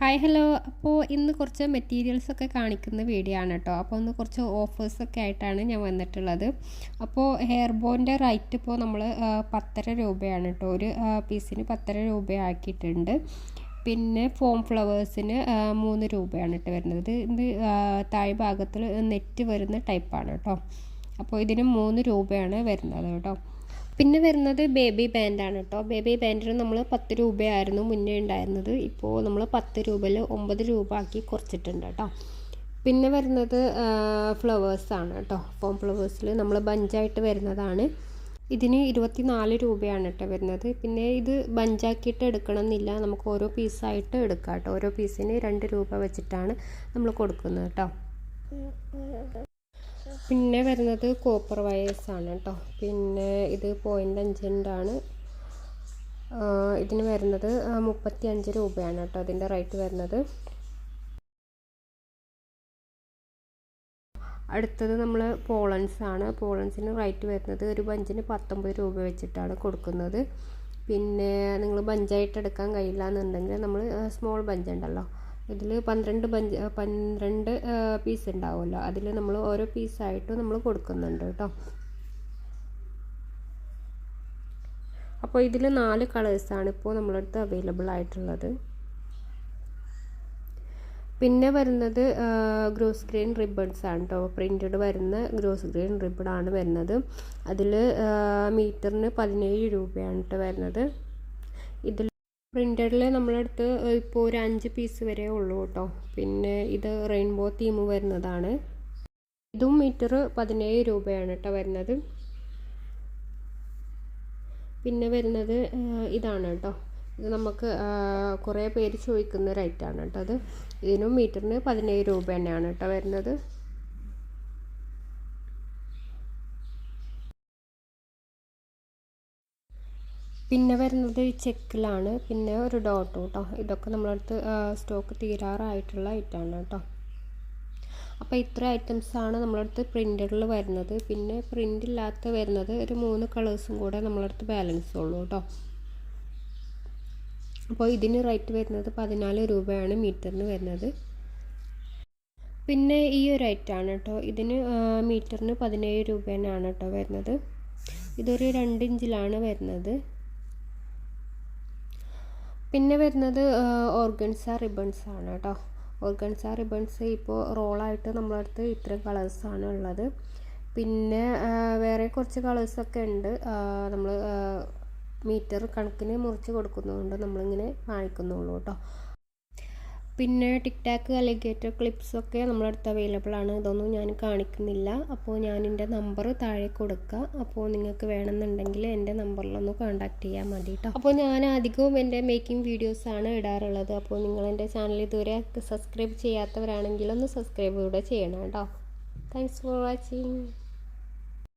Hi hello അപ്പോൾ ഇന്ന് കുറച്ച് മെറ്റീരിയൽസ് ഒക്കെ കാണിക്കുന്ന വീഡിയോ ആണ് കേട്ടോ അപ്പോൾ ഒന്ന് കുറച്ച് ഓഫേഴ്സൊക്കെ ആയിട്ടാണ് ഞാൻ വന്നിട്ടുള്ളത്. അപ്പോൾ ഹെയർ ബോന്റെ റേറ്റ് ഇപ്പോൾ നമ്മൾ പത്തര രൂപയാണ് കേട്ടോ ഒരു പീസിന് പത്തര രൂപയാക്കിയിട്ടുണ്ട്. പിന്നെ ഫോം ഫ്ലവേഴ്സിന് മൂന്ന് രൂപയാണ് കേട്ടോ വരുന്നത്. ഇത് താഴെ ഭാഗത്തിൽ നെറ്റ് വരുന്ന ടൈപ്പാണ് കേട്ടോ അപ്പോൾ ഇതിന് മൂന്ന് രൂപയാണ് വരുന്നത് കേട്ടോ പിന്നെ വരുന്നത് ബേബി ബാൻഡാണ് കേട്ടോ. ബേബി ബാൻഡിന് നമ്മൾ പത്ത് രൂപയായിരുന്നു മുന്നേ ഉണ്ടായിരുന്നത്. ഇപ്പോൾ നമ്മൾ പത്ത് രൂപയിൽ ഒമ്പത് രൂപ ആക്കി കുറച്ചിട്ടുണ്ട് കേട്ടോ. പിന്നെ വരുന്നത് ഫ്ലവേഴ്സാണ് കേട്ടോ. ഫോം ഫ്ലവേഴ്സിൽ നമ്മൾ ബഞ്ചായിട്ട് വരുന്നതാണ്. ഇതിന് ഇരുപത്തി നാല് രൂപയാണ് കേട്ടോ വരുന്നത്. പിന്നെ ഇത് ബഞ്ചാക്കിയിട്ട് എടുക്കണം എന്നില്ല നമുക്ക് ഓരോ പീസായിട്ട് എടുക്കാം കേട്ടോ. ഓരോ പീസിന് രണ്ട് രൂപ വെച്ചിട്ടാണ് നമ്മൾ കൊടുക്കുന്നത് കേട്ടോ. പിന്നെ വരുന്നത് കോപ്പർ വയേഴ്സാണ് കേട്ടോ പിന്നെ ഇത് പോയിന്റ് അഞ്ചിന്റാണ് ഇതിന് വരുന്നത് മുപ്പത്തി അഞ്ച് രൂപയാണ് കേട്ടോ അതിന്റെ റേറ്റ് വരുന്നത്. അടുത്തത് നമ്മൾ പോളൻസ് ആണ്. പോളൻസിന് റേറ്റ് വരുന്നത് ഒരു ബഞ്ചിന് പത്തൊമ്പത് രൂപ വെച്ചിട്ടാണ് കൊടുക്കുന്നത്. പിന്നെ നിങ്ങൾ ബഞ്ചായിട്ട് എടുക്കാൻ കഴിയില്ല എന്നുണ്ടെങ്കിൽ നമ്മൾ സ്മോൾ ബഞ്ച് ഉണ്ടല്ലോ ഇതിൽ പന്ത്രണ്ട് പഞ്ച് പന്ത്രണ്ട് പീസ് ഉണ്ടാവുമല്ലോ. അതിൽ നമ്മൾ ഓരോ പീസായിട്ട് നമ്മൾ കൊടുക്കുന്നുണ്ട് കേട്ടോ. അപ്പോൾ ഇതിൽ നാല് കളേഴ്സാണ് ഇപ്പോൾ നമ്മളടുത്ത് അവൈലബിൾ ആയിട്ടുള്ളത്. പിന്നെ വരുന്നത് ഗ്രോസ് ഗ്രീൻ റിബൺസ് ആണ് കേട്ടോ പ്രിന്റഡ് വരുന്ന ഗ്രോസ് ഗ്രീൻ റിബൺ ആണ് വരുന്നത്. അതിൽ മീറ്ററിന് പതിനേഴ് രൂപയാണ് കേട്ടോ വരുന്നത്. ഇതിൽ പ്രിന്റഡിൽ നമ്മളടുത്ത് ഇപ്പോൾ ഒരു അഞ്ച് പീസ് വരെ ഉള്ളൂ കേട്ടോ. പിന്നെ ഇത് റെയിൻബോ തീം വരുന്നതാണ്. ഇതും മീറ്റർ പതിനേഴ് രൂപയാണ് കേട്ടോ വരുന്നത്. പിന്നെ വരുന്നത് ഇതാണ് കേട്ടോ. ഇത് നമുക്ക് കുറേ പേര് ചോദിക്കുന്ന ഒരു ഐറ്റമാണ് കേട്ടോ അത്. ഇതിനും മീറ്ററിന് പതിനേഴ് രൂപ തന്നെയാണ് കേട്ടോ വരുന്നത്. പിന്നെ വരുന്നത് ചെക്കിലാണ്. പിന്നെ ഒരു ഡോട്ടും കേട്ടോ ഇതൊക്കെ നമ്മളടുത്ത് സ്റ്റോക്ക് തീരാറായിട്ടുള്ള ഐറ്റമാണ് കേട്ടോ അപ്പോൾ ഇത്ര ഐറ്റംസാണ് നമ്മളടുത്ത് പ്രിന്റഡിൽ വരുന്നത്. പിന്നെ പ്രിന്റ് ഇല്ലാത്ത വരുന്നത് ഒരു മൂന്ന് കളേഴ്സും കൂടെ നമ്മളടുത്ത് ബാലൻസ് ഉള്ളൂ കേട്ടോ അപ്പോൾ ഇതിന് റേറ്റ് വരുന്നത് പതിനാല് രൂപയാണ് മീറ്ററിന് വരുന്നത്. പിന്നെ ഈ ഒരു ഐറ്റമാണ് കേട്ടോ ഇതിന് മീറ്ററിന് പതിനേഴ് രൂപേനാണ് കേട്ടോ വരുന്നത്. ഇതൊരു രണ്ട് ഇഞ്ചിലാണ് വരുന്നത്. പിന്നെ വരുന്നത് ഓർഗൻസ റിബൺസ് ആണ് കേട്ടോ ഓർഗൻസ റിബൺസ് ഇപ്പോൾ റോളായിട്ട് നമ്മളടുത്ത് ഇത്രയും കളേഴ്സാണ് ഉള്ളത്. പിന്നെ വേറെ കുറച്ച് കളേഴ്സൊക്കെ ഉണ്ട്. നമ്മൾ മീറ്റർ കണക്കിന് മുറിച്ച് കൊടുക്കുന്നതുകൊണ്ട് നമ്മളിങ്ങനെ കാണിക്കുന്നുള്ളൂ കേട്ടോ പിന്നെ ടിക് ടാക്ക് അലിഗേറ്റർ ക്ലിപ്സൊക്കെ നമ്മുടെ അടുത്ത് അവൈലബിൾ ആണ്. ഇതൊന്നും ഞാൻ കാണിക്കുന്നില്ല. അപ്പോൾ ഞാൻ എന്റെ നമ്പർ താഴെ കൊടുക്കുക അപ്പോൾ നിങ്ങൾക്ക് വേണമെന്നുണ്ടെങ്കിൽ എന്റെ നമ്പറിലൊന്ന് കോൺടാക്ട് ചെയ്യാൻ കേട്ടോ അപ്പോൾ ഞാൻ അധികവും എന്റെ മേക്കിംഗ് വീഡിയോസാണ് ഇടാറുള്ളത്. അപ്പോൾ നിങ്ങൾ എന്റെ ചാനൽ ഇതുവരെ സബ്സ്ക്രൈബ് ചെയ്യാത്തവരാണെങ്കിൽ ഒന്ന് സബ്സ്ക്രൈബ് കൂടെ ചെയ്യണം കേട്ടോ. Thanks for watching